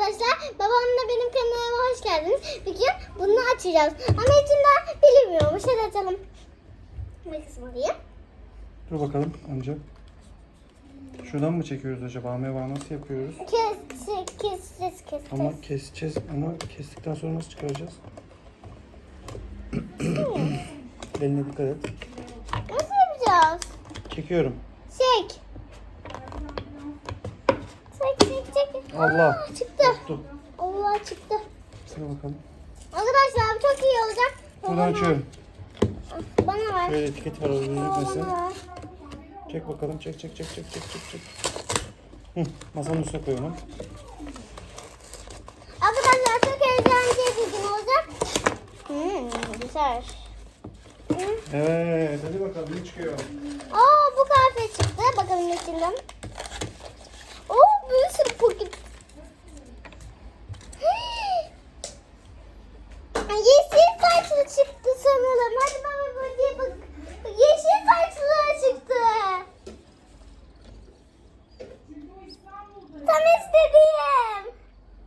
arkadaşlar. Babamla benim kanalıma hoş geldiniz. Bugün bunu açacağız. Ama içinden bilinmiyormuş. Hadi açalım. Bir kısmı alayım. Dur bakalım önce. Şuradan mı çekiyoruz acaba? Meva nasıl yapıyoruz? Kes, kes, kes, kes, kes. Ama keseceğiz ama kestikten sonra nasıl çıkaracağız? Eline dikkat et. Nasıl yapacağız? Çekiyorum. Çek. Çek, Allah. Aa, çıktı. Tuttu. Allah çıktı. Sıra bakalım. Arkadaşlar bu çok iyi olacak. Buradan Babama- açıyorum. Bana ver. Şöyle etiket var gözükmesin. Çek bakalım. Çek çek çek çek çek çek çek. Hı, masanın üstüne koy onu. Arkadaşlar çok eğlenceli bir gün olacak. Hmm, güzel. Evet hadi bakalım ne çıkıyor? Aa bu kahve çıktı. Bakalım içinden. Oo bir sürü paket. Ay, Yeşil saçlı çıktı sanırım. Hadi baba buraya bak. Yeşil saçlı çıktı. Tam istediğim.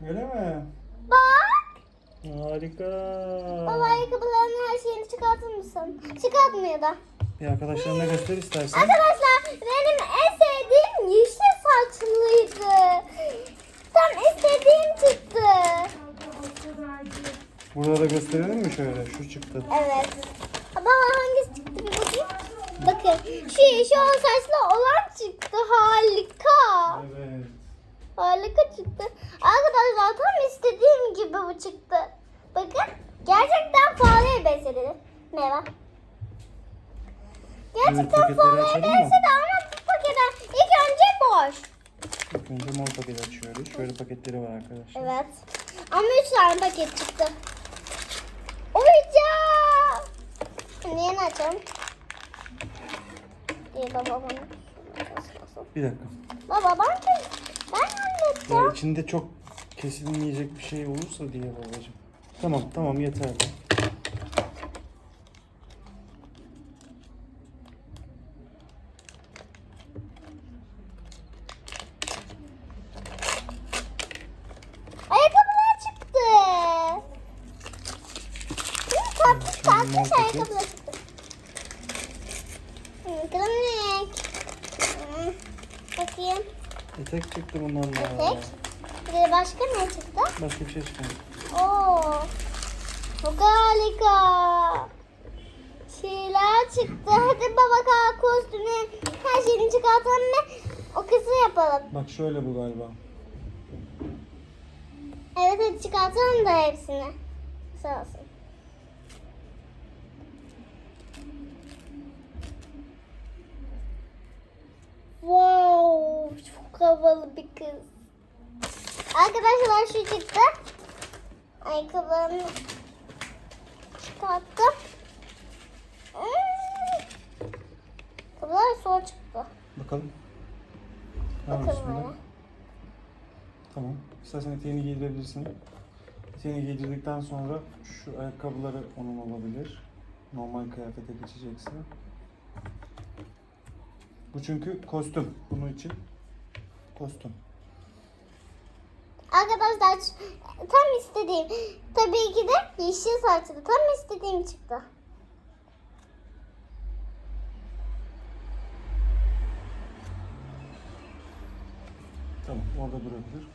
Öyle mi? Bak. Harika. Baba ayakkabılarının her şeyini çıkartır mısın? Çıkartmıyor da. Bir arkadaşlarına göster istersen. Arkadaşlar benim en saçlıydı. Tam istediğim çıktı. Burada da gösterelim mi şöyle? Şu çıktı. Evet. Baba hangisi çıktı bir bakayım. Bakın şu yeşil saçlı olan çıktı. Harika. Evet. Harika çıktı. Arkadaşlar tam istediğim gibi bu çıktı. Bakın gerçekten fareye benzedi. Merhaba. Gerçekten fareye benzedi ama bu paketler ilk önce boş. İlk önce mor paket açıyoruz. Şöyle paketleri var arkadaşlar. Evet. Ama üç tane paket çıktı. Oyuncak. Şimdi yeni açalım. Bunu. Bir dakika. Baba ben de ben halledeceğim. Ya içinde çok kesilmeyecek bir şey olursa diye babacığım. Tamam tamam yeterli. Ayakkabılar çıktı. Hı, Tatlı Şimdi Kronik. Hı, Bakayım. Etek çıktı bundan da. Etek. Bir de başka ne çıktı? Başka bir şey çıkmadı. Oo. Çok harika. Şeyler çıktı. Hadi baba kalk kostümü her şeyini çıkartalım ve o kızı yapalım. Bak şöyle bu galiba. Evet hadi çıkartalım da hepsini. Sağ olsun. Wow, çok havalı bir kız. Arkadaşlar şu çıktı. Ayakkabılarını çıkarttım. Hmm. Ayakkabılar soğuk çıktı. Bakalım. Bismillah. öyle. Tamam. İstersen eteğini giydirebilirsin. Eteğini giydirdikten sonra şu ayakkabıları onun olabilir. Normal kıyafete geçeceksin. Bu çünkü kostüm. Bunun için kostüm. Arkadaşlar tam istediğim tabii ki de yeşil saçlı tam istediğim çıktı. Tamam orada durabilir.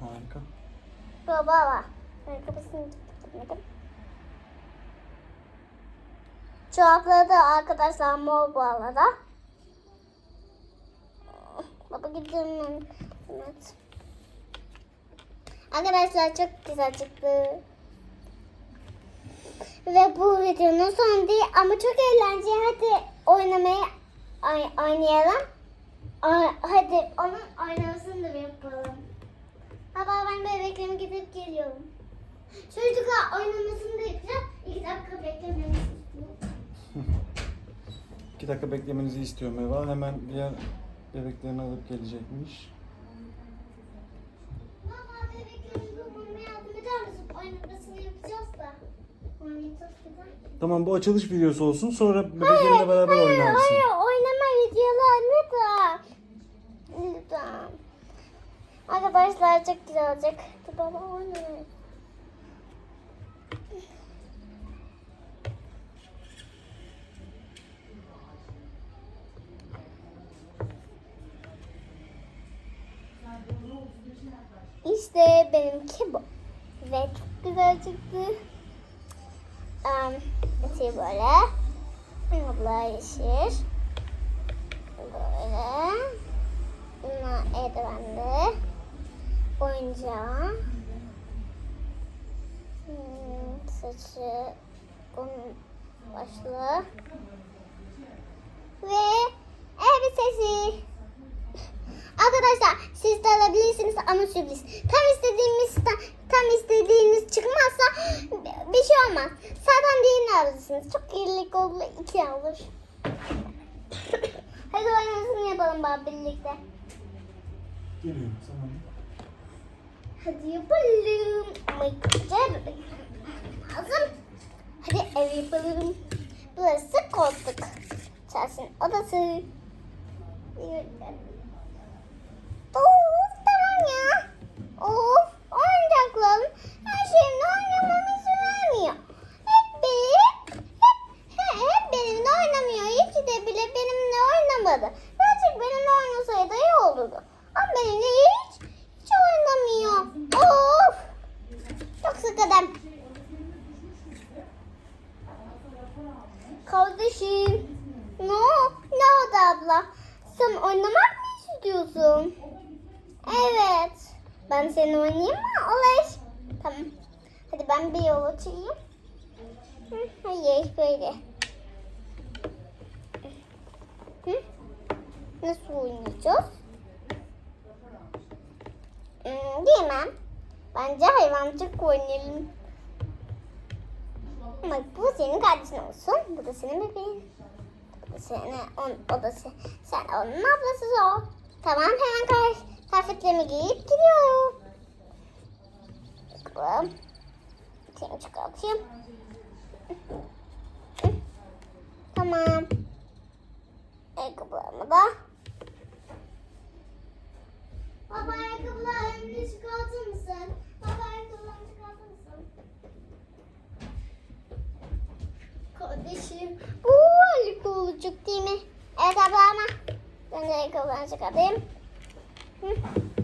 Harika. Baba var. Ayakkabısını tutmadım. Çorapları da arkadaşlar mor bu arada. Baba gidelim. Evet. Arkadaşlar çok güzel çıktı. Ve bu videonun sonu değil ama çok eğlenceli. Hadi oynamaya ay- oynayalım. Ay- hadi onun oynamasını da yapalım. Baba ben bebeklerime gidip geliyorum. Çocuklar oynamasını da yapacağım. İki dakika beklemenizi istiyorum. İki dakika beklemenizi istiyorum Eva. Hemen diğer bebeklerini alıp gelecekmiş. Baba Tamam bu açılış videosu olsun. Sonra bebeklerinle beraber hayır, oynarsın. Hayır oynama videolarını da. Lütfen. Arkadaşlar çok güzel olacak. Baba oynayın. İşte benimki bu. Ve çok güzel çıktı. Um, şey böyle. Abla yeşil. Böyle. Bunlar eldivenli. Oyuncağı. Hmm, saçı. Bunun başlığı. Ve elbisesi. Arkadaşlar siz de alabilirsiniz ama sürpriz. Tam istediğimiz tam istediğiniz çıkmazsa bir şey olmaz. Zaten diğerini alırsınız. Çok iyilik oldu. iki alır. Hadi oynamasını yapalım baba birlikte. Geliyorum tamam. Hadi yapalım. Lazım. Hadi ev yapalım. Burası koltuk. Chelsea'nin odası. Of tamam ya. Of oyuncaklarım her şeyimle oynamamı izin vermiyor. Hep benim, hep, hep benimle oynamıyor. Ki de bile benimle oynamadı. Birazcık benimle oynasaydı iyi olurdu. Ama benimle hiç, hiç oynamıyor. Of. Çok sıkıldım. Kardeşim. Ne, ne oldu abla? Sen oynamak mı istiyorsun? Evet. Ben seni oynayayım mı? Olur. Tamam. Hadi ben bir yol açayım. Hayır böyle. Hı? Nasıl oynayacağız? Hmm, bilmem. Bence hayvancık oynayalım. Ama bu senin kardeşin olsun. Bu da senin bebeğin. Bu da senin, on, o da sen, sen onun ablası o. Tamam hemen kar, kıyafetlerimi giyip gidiyorum. Bakalım. Seni çıkartayım. Tamam. Ayakkabılarımı da. Baba ayakkabılarını çıkartır mısın? Baba ayakkabılarını çıkartır mısın? Kardeşim bu harika olacak değil mi? Evet abla ama ben de ayakkabılarını çıkartayım. Hı. Hı,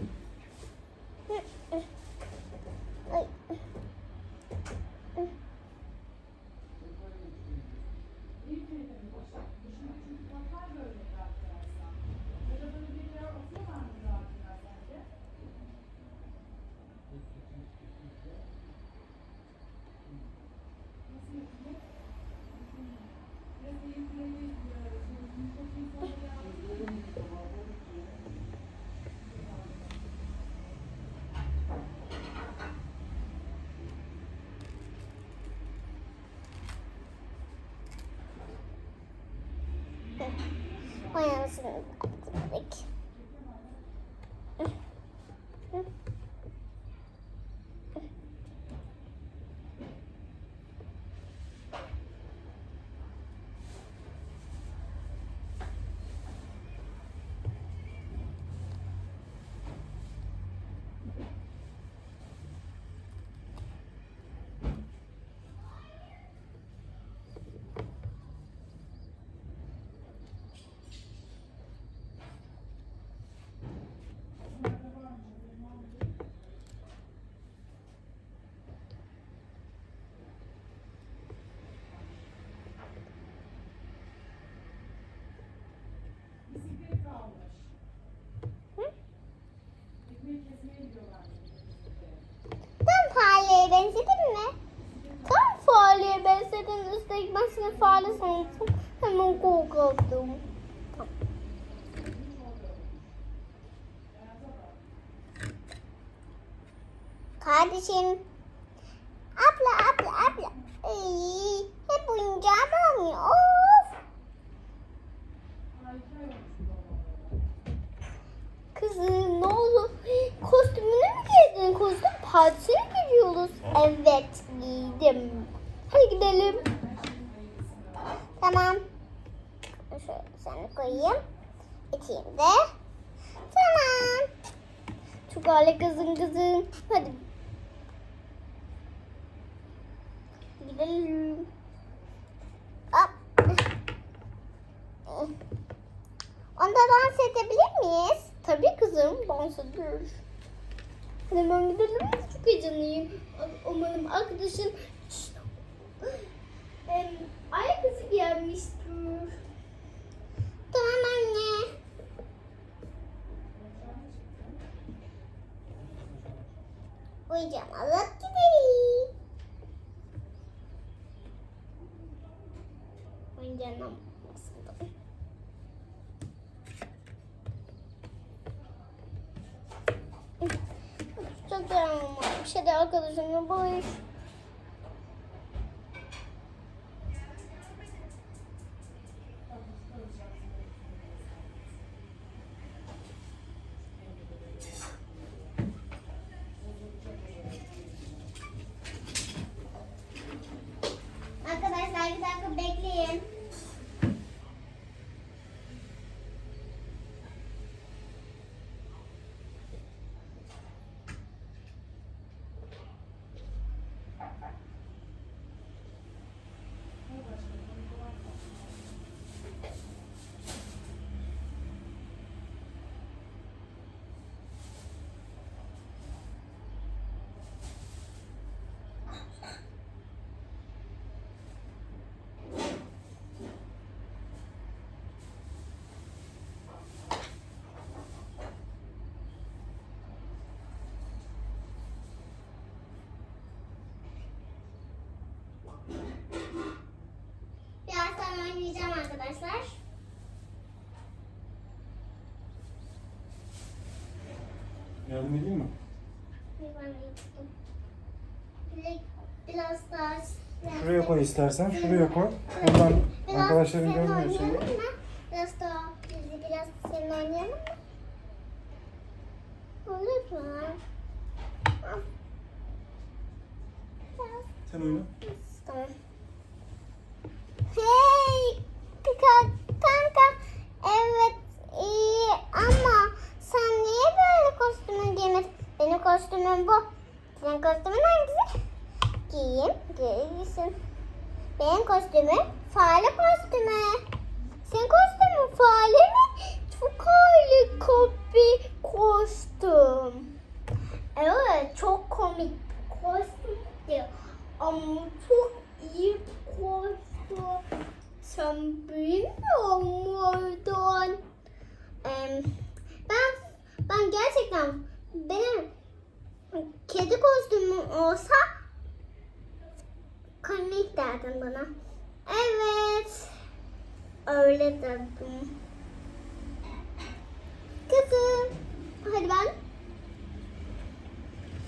Oynamasını yaptık. Tam fareye benzedin mi? Tam fareye ben seni fare sandım. Hemen korkuttum. Kardeşim. Abla abla abla. Ay, hep oyuncağım olmuyor. Of. Kızım ne oldu? Kostümünü mü giydin? Kostüm partisine gidiyoruz. Evet giydim. Hadi gidelim. Tamam. Şöyle seni koyayım. İçeyim de. Tamam. Çok Skale kızın kızın. Hadi. Gidelim. Hop. Onda dans edebilir miyiz? Tabii kızım. Dans ediyoruz. Hemen gidelim. Çok heyecanlıyım. Umarım arkadaşın gelmiştir. Tamam anne. Uyuyacağım. Allah gidelim. Oyuncağım aslında. Çok dayanamamış. Hadi arkadaşımla boş. Arkadaşlar bir dakika bekleyin. Birazdan oynayacağım arkadaşlar. Yardım edeyim mi? Biraz daha Şuraya koy istersen. Şuraya koy. Oradan Biraz arkadaşların görmüyor seni. mı? Biraz daha biz biraz seninle oynayalım mı? Olur mu? Al. Biraz. Tamam. Hey! Kanka, kanka. Evet iyi ama sen niye böyle kostümü giymedin? Benim kostümüm bu. Senin kostümün hangisi? Giyeyim, giysin. Benim kostümüm fare kostümü. Senin kostümün fare mi? Çok harika bir kostüm. Evet, çok komik bir kostüm. Ama çok iyi kostüm. Sen bilmiyor muydun? Em, ben ben gerçekten benim kedi kostümüm olsa komik derdin bana. Evet. Öyle derdim. Kızım. Hadi ben.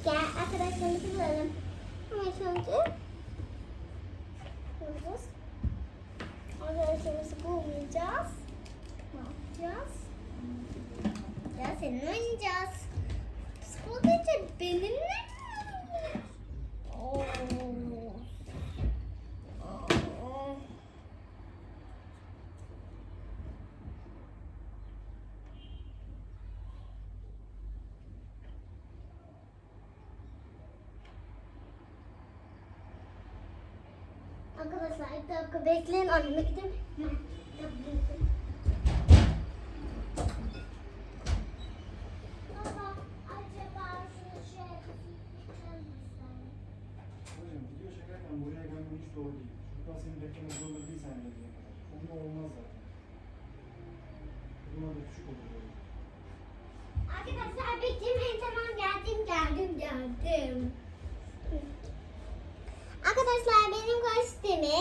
Gel arkadaşlarımızı bulalım. Hemen şöyle. Bulacağız. Arkadaşlarımızı bulmayacağız. Ne yapacağız? Ya seninle oynayacağız. Sadece benimle mi? Oo. Aa. Arkadaşlar bir dakika bekleyin anneme şey Hocam video çekerken buraya gelmen doğru değil. Şuradan seni beklemek zorunda değil sen geldiğine olmaz zaten. Bunlar da küçük olur böyle. Arkadaşlar beklemeyin tamam geldim geldim geldim. Arkadaşlar benim kostümüm bu.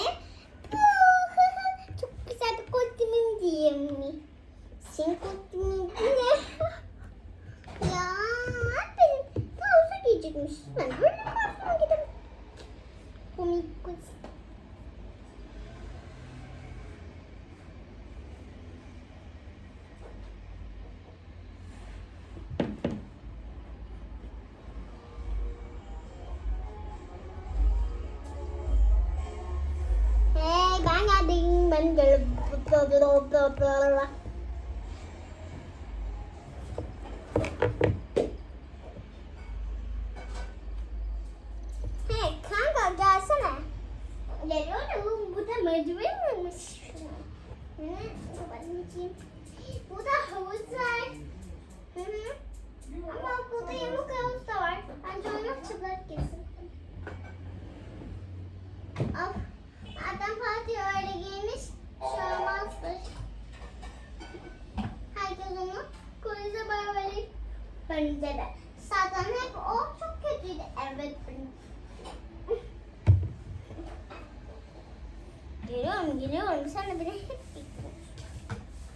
Geliyorum, geliyorum. Sen de beni.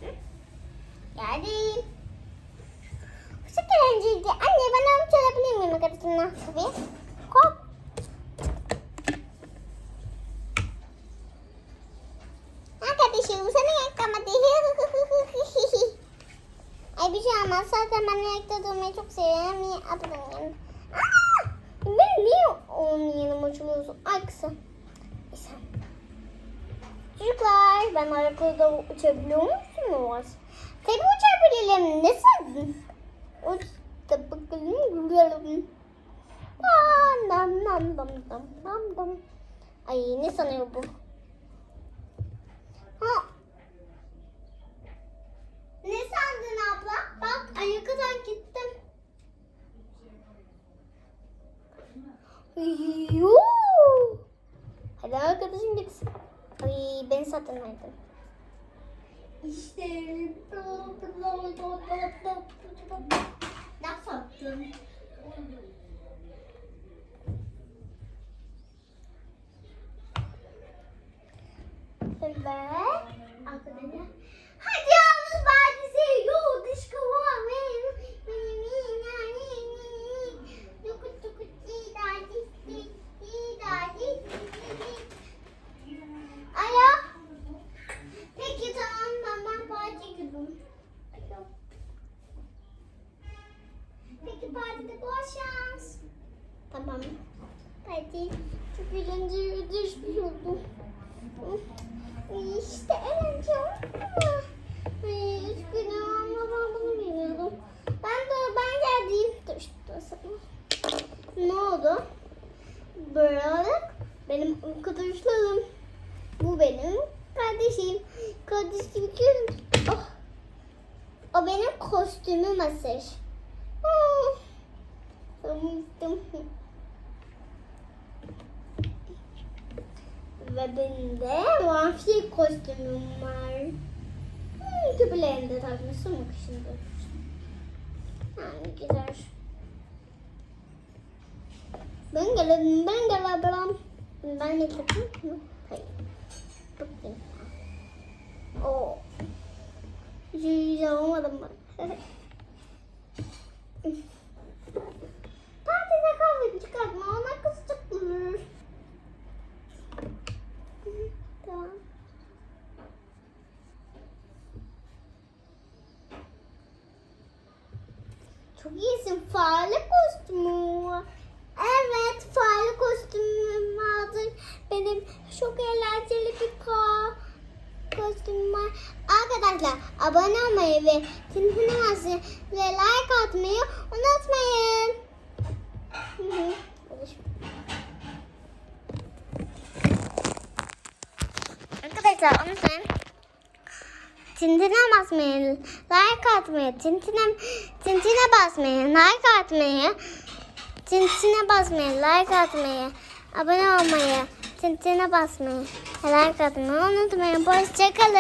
Hı? Geldim. Çok eğlenceliydi. Anne ben avuç alabilir miyim arkadaşımla? Tabii. Kop. Arkadaşım sana yaklamadı. Ay bir şey olmaz. Zaten ben ayakta durmayı Arabada uçabiliyor musunuz? Tabii uçabilirim. Ne sandın? Uç da bakalım. Aa, nam nam nam nam nam nam. Ay ne sanıyor bu? Ha. Ne sandın abla? Bak ayakadan gittim. Yoo. Hadi arkadaşım git. Ay ben satın aldım. İşte ne sattın? Evet. Arkadaşlar. Hadi yalnız partisi. Yo dışkı var. Alo. Peki tamam ben ben parti gidiyorum. Alo. Peki partide bol şans. Tamam. Parti çok eğlenceli düşmüyordu. İşte eğlence ama. Üzgünüm ama ben bunu bilmiyordum. Ben de ben işte sana. Ne oldu? Böyle benim arkadaşlarım. Bu benim kardeşim. Kardeşim görün. Oh. O benim kostümüm Asır. Hmm. Ve benim de vahşi kostümüm var. Hmm, küpelerini de takmışsın mı kışında? Yani güzel. Ben gelelim, ben gelebilirim. Ben takayım mı? Hayır. Bakayım. Oo. Hiç güzel olmadı mı? Partide kahve çıkartma, ona kızacaklar. Tamam. İyisin. Fare kostümü. Evet, fare kostümüm vardır. Benim çok eğlenceli bir ka kostümüm var. Arkadaşlar abone olmayı ve tintinemesi ve like atmayı unutmayın. Hı hı. Arkadaşlar unutmayın. Tintine basmayı, like atmayı, tintine, tintine basmayı, like atmayı, tintine basmayı, like atmayı, abone olmayı, tintine basmayı, like atmayı unutmayın. Hoşçakalın.